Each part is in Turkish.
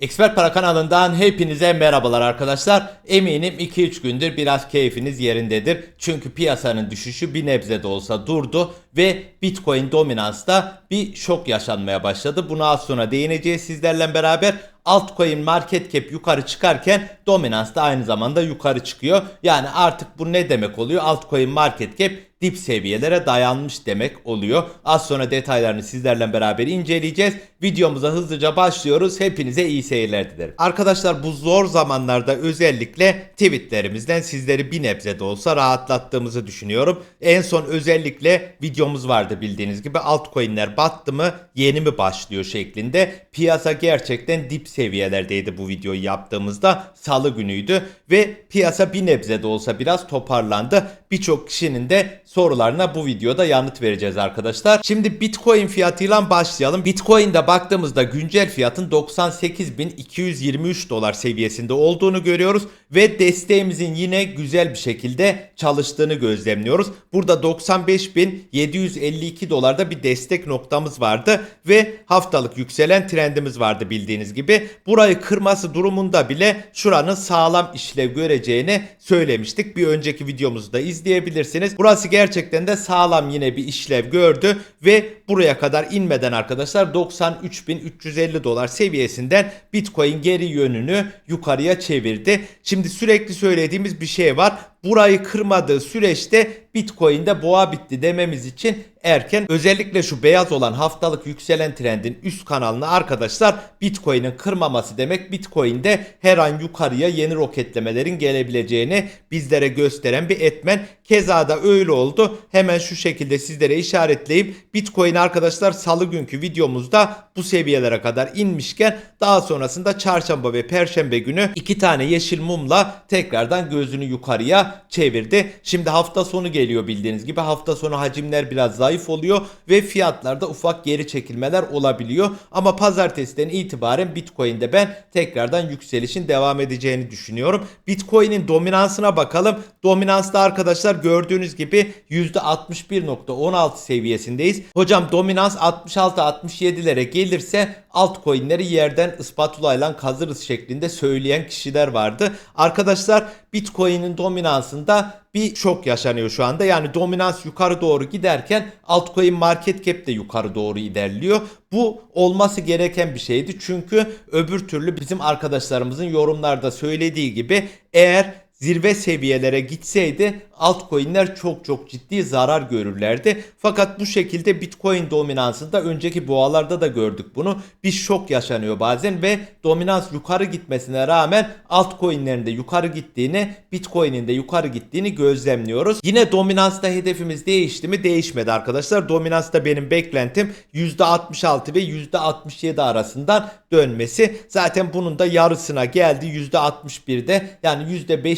Expert Para kanalından hepinize merhabalar arkadaşlar. Eminim 2-3 gündür biraz keyfiniz yerindedir. Çünkü piyasanın düşüşü bir nebze de olsa durdu ve Bitcoin dominansta bir şok yaşanmaya başladı. Buna az sonra değineceğiz sizlerle beraber. Altcoin market cap yukarı çıkarken dominans da aynı zamanda yukarı çıkıyor. Yani artık bu ne demek oluyor? Altcoin market cap dip seviyelere dayanmış demek oluyor. Az sonra detaylarını sizlerle beraber inceleyeceğiz. Videomuza hızlıca başlıyoruz. Hepinize iyi seyirler dilerim. Arkadaşlar bu zor zamanlarda özellikle tweetlerimizden sizleri bir nebze de olsa rahatlattığımızı düşünüyorum. En son özellikle videomuz vardı bildiğiniz gibi altcoin'ler battı mı yeni mi başlıyor şeklinde. Piyasa gerçekten dip seviyelerdeydi bu videoyu yaptığımızda. Salı günüydü ve piyasa bir nebze de olsa biraz toparlandı. Birçok kişinin de sorularına bu videoda yanıt vereceğiz arkadaşlar. Şimdi Bitcoin fiyatıyla başlayalım. Bitcoin'de baktığımızda güncel fiyatın 98.223 dolar seviyesinde olduğunu görüyoruz ve desteğimizin yine güzel bir şekilde çalıştığını gözlemliyoruz. Burada 95.752 dolarda bir destek noktamız vardı ve haftalık yükselen trendimiz vardı bildiğiniz gibi. Burayı kırması durumunda bile şuranın sağlam işlev göreceğini söylemiştik. Bir önceki videomuzu da izleyebilirsiniz. Burası gerçekten de sağlam yine bir işlev gördü ve buraya kadar inmeden arkadaşlar 93.350 dolar seviyesinden Bitcoin geri yönünü yukarıya çevirdi. Şimdi sürekli söylediğimiz bir şey var. Burayı kırmadığı süreçte Bitcoin'de boğa bitti dememiz için erken. Özellikle şu beyaz olan haftalık yükselen trendin üst kanalını arkadaşlar Bitcoin'in kırmaması demek Bitcoin'de her an yukarıya yeni roketlemelerin gelebileceğini bizlere gösteren bir etmen. Keza da öyle oldu. Hemen şu şekilde sizlere işaretleyip Bitcoin arkadaşlar salı günkü videomuzda bu seviyelere kadar inmişken daha sonrasında çarşamba ve perşembe günü iki tane yeşil mumla tekrardan gözünü yukarıya çevirdi. Şimdi hafta sonu geliyor bildiğiniz gibi. Hafta sonu hacimler biraz zayıf oluyor ve fiyatlarda ufak geri çekilmeler olabiliyor. Ama pazartesiden itibaren Bitcoin'de ben tekrardan yükselişin devam edeceğini düşünüyorum. Bitcoin'in dominansına bakalım. Dominansta arkadaşlar gördüğünüz gibi %61.16 seviyesindeyiz. Hocam dominans 66-67'lere gelirse altcoin'leri yerden ispatulayla kazırız şeklinde söyleyen kişiler vardı. Arkadaşlar Bitcoin'in dominansında bir şok yaşanıyor şu anda. Yani dominans yukarı doğru giderken altcoin market cap de yukarı doğru ilerliyor. Bu olması gereken bir şeydi. Çünkü öbür türlü bizim arkadaşlarımızın yorumlarda söylediği gibi eğer zirve seviyelere gitseydi altcoin'ler çok çok ciddi zarar görürlerdi. Fakat bu şekilde Bitcoin dominansında önceki boğalarda da gördük bunu. Bir şok yaşanıyor bazen ve dominans yukarı gitmesine rağmen altcoin'lerin de yukarı gittiğini, Bitcoin'in de yukarı gittiğini gözlemliyoruz. Yine dominansta hedefimiz değişti mi? Değişmedi arkadaşlar. Dominansta benim beklentim %66 ve %67 arasından dönmesi. Zaten bunun da yarısına geldi. %61'de yani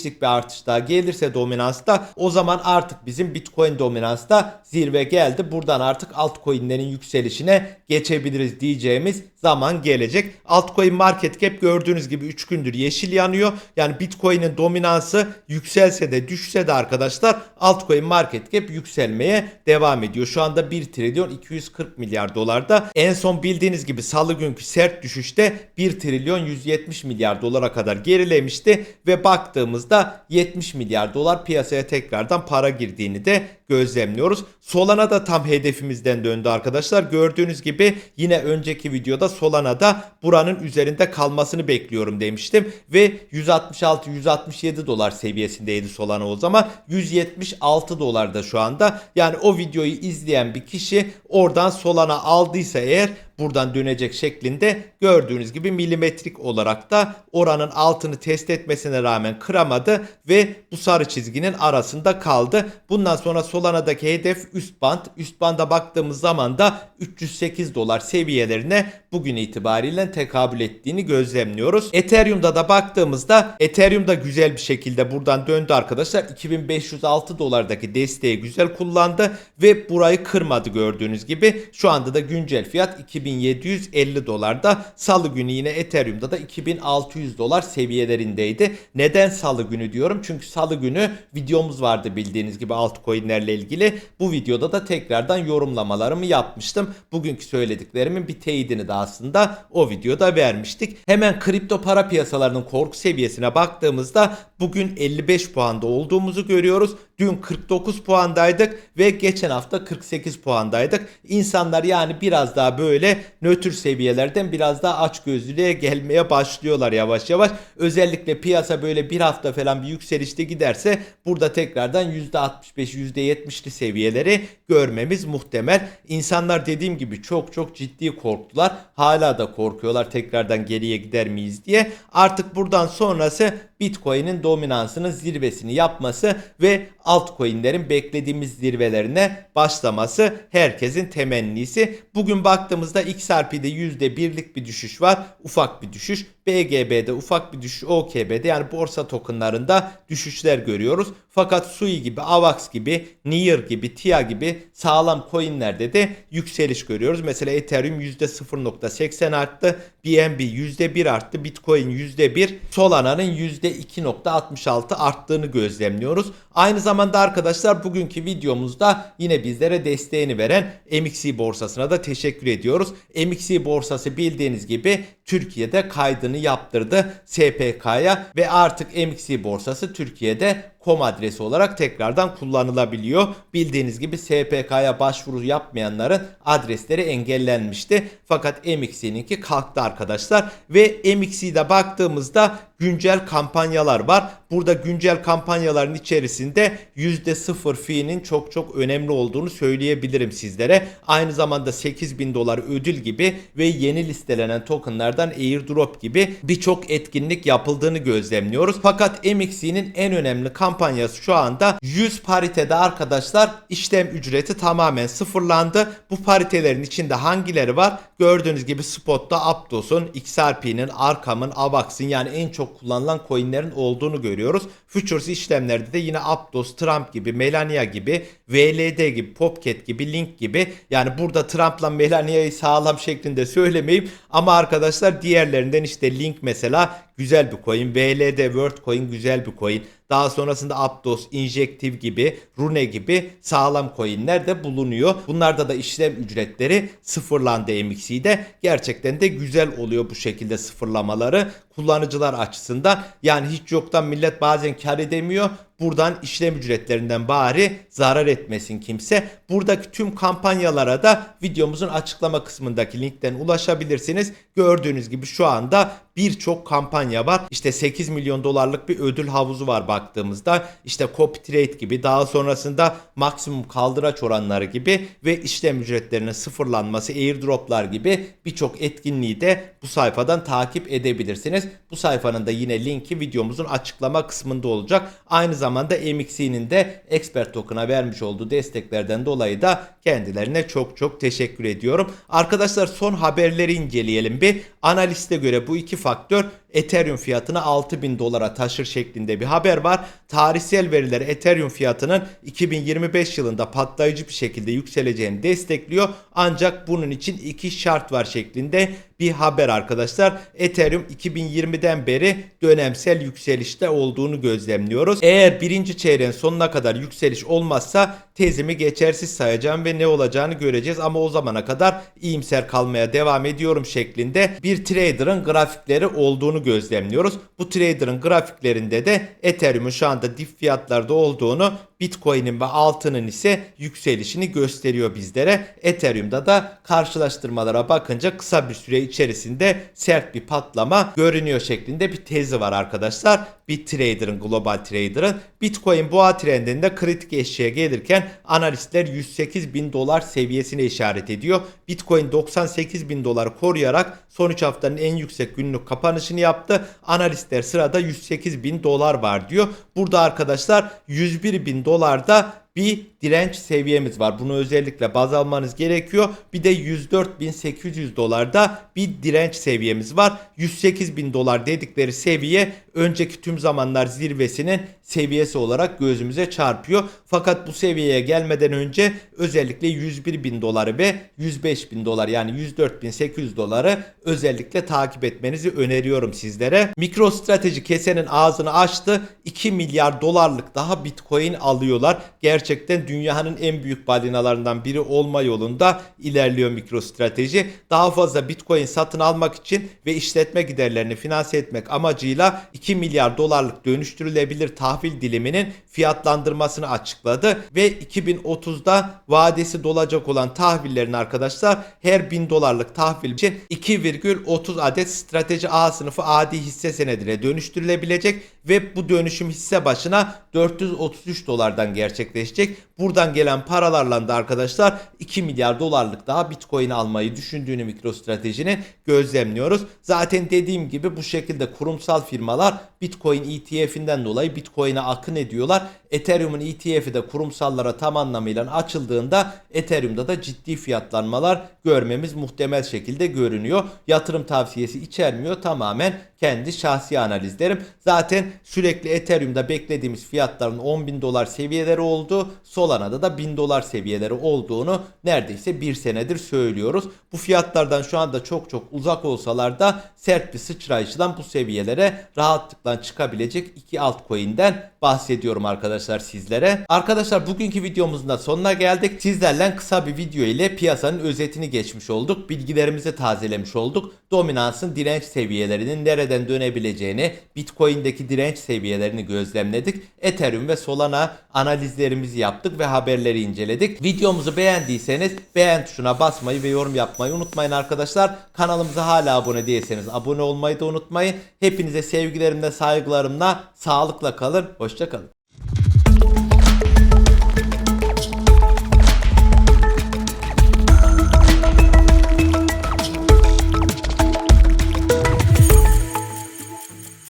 %5'lik bir artış daha gelirse dominansta o zaman artık bizim Bitcoin dominansta zirve geldi. Buradan artık altcoin'lerin yükselişine geçebiliriz diyeceğimiz zaman gelecek. Altcoin market cap gördüğünüz gibi 3 gündür yeşil yanıyor. Yani Bitcoin'in dominansı yükselse de düşse de arkadaşlar altcoin market cap yükselmeye devam ediyor. Şu anda 1 trilyon 240 milyar dolarda. En son bildiğiniz gibi salı günkü sert düşüşte 1 trilyon 170 milyar dolara kadar gerilemişti ve baktığımızda 70 milyar dolar piyasaya tekrardan para girdiğini de gözlemliyoruz. Solana da tam hedefimizden döndü arkadaşlar. Gördüğünüz gibi yine önceki videoda Solana'da buranın üzerinde kalmasını bekliyorum demiştim. Ve 166-167 dolar seviyesindeydi Solana o zaman. 176 dolarda şu anda. Yani o videoyu izleyen bir kişi oradan Solana aldıysa eğer buradan dönecek şeklinde gördüğünüz gibi milimetrik olarak da oranın altını test etmesine rağmen kıramadı ve bu sarı çizginin arasında kaldı. Bundan sonra Solana'daki hedef üst band. Üst banda baktığımız zaman da 308 dolar seviyelerine bugün itibariyle tekabül ettiğini gözlemliyoruz. Ethereum'da da baktığımızda Ethereum da güzel bir şekilde buradan döndü arkadaşlar. 2506 dolardaki desteği güzel kullandı ve burayı kırmadı gördüğünüz gibi. Şu anda da güncel fiyat 2750 dolarda. Salı günü yine Ethereum'da da 2600 dolar seviyelerindeydi. Neden salı günü diyorum? Çünkü salı günü videomuz vardı bildiğiniz gibi altcoin'lerle ilgili. Bu videoda da tekrardan yorumlamalarımı yapmıştım. Bugünkü söylediklerimin bir teyidini daha aslında o videoda vermiştik. Hemen kripto para piyasalarının korku seviyesine baktığımızda bugün 55 puanda olduğumuzu görüyoruz. Dün 49 puandaydık ve geçen hafta 48 puandaydık. İnsanlar yani biraz daha böyle nötr seviyelerden biraz daha açgözlülüğe gelmeye başlıyorlar yavaş yavaş. Özellikle piyasa böyle bir hafta falan bir yükselişte giderse burada tekrardan %65 %70'li seviyeleri görmemiz muhtemel. İnsanlar dediğim gibi çok çok ciddi korktular. Hala da korkuyorlar tekrardan geriye gider miyiz diye. Artık buradan sonrası Bitcoin'in dominansının zirvesini yapması ve altcoin'lerin beklediğimiz zirvelerine başlaması herkesin temennisi. Bugün baktığımızda XRP'de %1'lik bir düşüş var. Ufak bir düşüş. BGB'de ufak bir düşüş. OKB'de yani borsa tokenlarında düşüşler görüyoruz. Fakat Sui gibi, Avax gibi, Near gibi, TIA gibi sağlam coinlerde de yükseliş görüyoruz. Mesela Ethereum %0.80 arttı. BNB %1 arttı. Bitcoin %1. Solana'nın %2.66 arttığını gözlemliyoruz. Aynı zamanda arkadaşlar bugünkü videomuzda yine bizlere desteğini veren MXC borsasına da teşekkür ediyoruz. MXC borsası bildiğiniz gibi Türkiye'de kaydını yaptırdı SPK'ya ve artık MXC borsası Türkiye'de kom adresi olarak tekrardan kullanılabiliyor. Bildiğiniz gibi SPK'ya başvuru yapmayanların adresleri engellenmişti. Fakat MXC'ninki kalktı arkadaşlar ve MXC'de baktığımızda güncel kampanyalar var. Burada güncel kampanyaların içerisinde %0 fiinin çok çok önemli olduğunu söyleyebilirim sizlere. Aynı zamanda 8000 dolar ödül gibi ve yeni listelenen tokenlardan airdrop gibi birçok etkinlik yapıldığını gözlemliyoruz. Fakat MXC'nin en önemli kampanyası şu anda 100 paritede arkadaşlar işlem ücreti tamamen sıfırlandı. Bu paritelerin içinde hangileri var? Gördüğünüz gibi Spot'ta Aptos'un, XRP'nin, Arkam'ın, Avax'ın yani en çok kullanılan coinlerin olduğunu görüyoruz. Futures işlemlerde de yine Aptos, Trump gibi, Melania gibi, VLD gibi, Popcat gibi, Link gibi yani burada Trump'la Melania'yı sağlam şeklinde söylemeyeyim ama arkadaşlar diğerlerinden işte Link mesela güzel bir coin, VLD World Coin güzel bir coin. Daha sonrasında Aptos, Injective gibi, Rune gibi sağlam coinler de bulunuyor. Bunlarda da işlem ücretleri sıfırlandı MXC'de. Gerçekten de güzel oluyor bu şekilde sıfırlamaları kullanıcılar açısından. Yani hiç yoktan millet bazen kar edemiyor. Buradan işlem ücretlerinden bari zarar etmesin kimse. Buradaki tüm kampanyalara da videomuzun açıklama kısmındaki linkten ulaşabilirsiniz. Gördüğünüz gibi şu anda birçok kampanya var. İşte 8 milyon dolarlık bir ödül havuzu var baktığımızda. İşte copy trade gibi daha sonrasında maksimum kaldıraç oranları gibi ve işlem ücretlerinin sıfırlanması, airdroplar gibi birçok etkinliği de bu sayfadan takip edebilirsiniz. Bu sayfanın da yine linki videomuzun açıklama kısmında olacak. Aynı zamanda MXC'nin de expert token'a vermiş olduğu desteklerden dolayı da kendilerine çok çok teşekkür ediyorum. Arkadaşlar son haberleri inceleyelim bir. Analiste göre bu iki faktör Ethereum fiyatını 6000 dolara taşır şeklinde bir haber var. Tarihsel veriler Ethereum fiyatının 2025 yılında patlayıcı bir şekilde yükseleceğini destekliyor. Ancak bunun için iki şart var şeklinde bir haber arkadaşlar. Ethereum 2020'den beri dönemsel yükselişte olduğunu gözlemliyoruz. Eğer birinci çeyreğin sonuna kadar yükseliş olmazsa tezimi geçersiz sayacağım ve ne olacağını göreceğiz. Ama o zamana kadar iyimser kalmaya devam ediyorum şeklinde bir trader'ın grafikleri olduğunu gözlemliyoruz. Bu trader'ın grafiklerinde de Ethereum'un şu anda dip fiyatlarda olduğunu Bitcoin'in ve altının ise yükselişini gösteriyor bizlere. Ethereum'da da karşılaştırmalara bakınca kısa bir süre içerisinde sert bir patlama görünüyor şeklinde bir tezi var arkadaşlar. Bir trader'ın, global trader'ın. Bitcoin boğa trendinde kritik eşiğe gelirken analistler 108 bin dolar seviyesine işaret ediyor. Bitcoin 98 bin doları koruyarak son 3 haftanın en yüksek günlük kapanışını yaptı. Analistler sırada 108 bin dolar var diyor. Burada arkadaşlar 101 bin dolarda bir direnç seviyemiz var. Bunu özellikle baz almanız gerekiyor. Bir de 104.800 dolarda bir direnç seviyemiz var. 108.000 dolar dedikleri seviye önceki tüm zamanlar zirvesinin seviyesi olarak gözümüze çarpıyor. Fakat bu seviyeye gelmeden önce özellikle 101.000 doları ve 105.000 dolar yani 104.800 doları özellikle takip etmenizi öneriyorum sizlere. MicroStrateji kesenin ağzını açtı. 2 milyar dolarlık daha Bitcoin alıyorlar. Gerçi gerçekten dünyanın en büyük balinalarından biri olma yolunda ilerliyor MicroStrateji. Daha fazla Bitcoin satın almak için ve işletme giderlerini finanse etmek amacıyla 2 milyar dolarlık dönüştürülebilir tahvil diliminin fiyatlandırmasını açıkladı ve 2030'da vadesi dolacak olan tahvillerin arkadaşlar her 1000 dolarlık tahvil için 2,30 adet strateji A sınıfı adi hisse senedine dönüştürülebilecek ve bu dönüşüm hisse başına 433 dolardan gerçekleşecek. Buradan gelen paralarla da arkadaşlar 2 milyar dolarlık daha Bitcoin almayı düşündüğünü MicroStrategy'nin gözlemliyoruz. Zaten dediğim gibi bu şekilde kurumsal firmalar Bitcoin ETF'inden dolayı Bitcoin'e akın ediyorlar. Ethereum'un ETF'i de kurumsallara tam anlamıyla açıldığında Ethereum'da da ciddi fiyatlanmalar görmemiz muhtemel şekilde görünüyor. Yatırım tavsiyesi içermiyor. Tamamen kendi şahsi analizlerim. Zaten sürekli Ethereum'da beklediğimiz fiyatların 10 bin dolar seviyeleri oldu. Solana'da da 1000 dolar seviyeleri olduğunu neredeyse bir senedir söylüyoruz. Bu fiyatlardan şu anda çok çok uzak olsalar da sert bir sıçrayıştan bu seviyelere rahatlıkla çıkabilecek iki altcoin'den bahsediyorum arkadaşlar sizlere. Arkadaşlar bugünkü videomuzun da sonuna geldik. Sizlerle kısa bir video ile piyasanın özetini geçmiş olduk. Bilgilerimizi tazelemiş olduk. Dominansın direnç seviyelerinin nereden dönebileceğini, Bitcoin'deki direnç seviyelerini gözlemledik. Ethereum ve Solana analizlerimizi yaptık ve haberleri inceledik. Videomuzu beğendiyseniz beğen tuşuna basmayı ve yorum yapmayı unutmayın arkadaşlar. Kanalımıza hala abone değilseniz abone olmayı da unutmayın. Hepinize sevgilerimle, saygılarımla, sağlıkla kalın. Hoşçakalın.